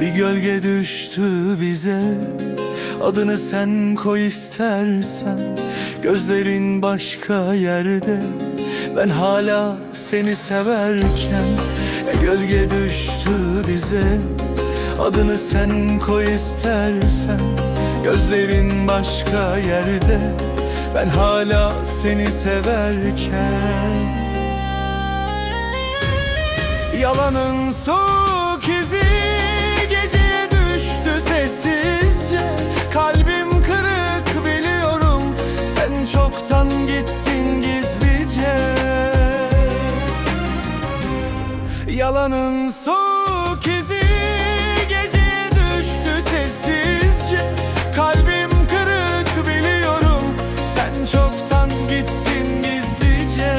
gölge düştü bize. Adını sen koy istersen. Gözlerin başka yerde. Ben hala seni severken e, Gölge düştü bize. Adını sen koy istersen. Gözlerin başka yerde. Ben hala seni severken. Yalanın soğuk izi Yalanın soğuk izi Geceye düştü sessizce. Kalbim kırık biliyorum Sen çoktan gittin gizlice.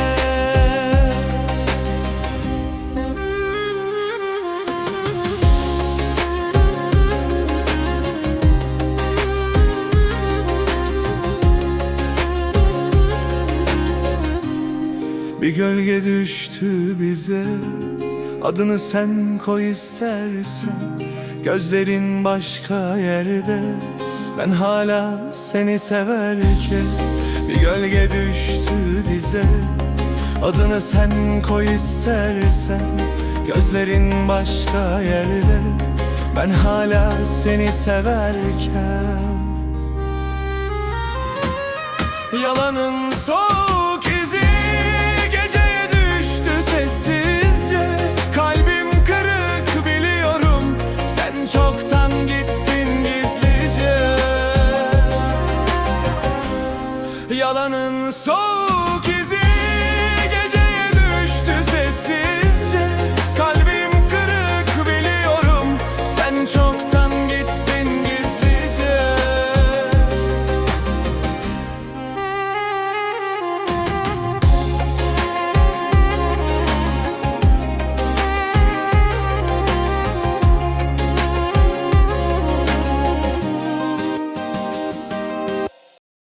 Bir gölge düştü bize Adını sen koy istersen Gözlerin başka yerde. Ben hala seni severken Bir gölge düştü bize. Adını sen koy istersen Gözlerin başka yerde. Ben hala seni severken. Yalanın soğuk Sevdanın soğuk izi.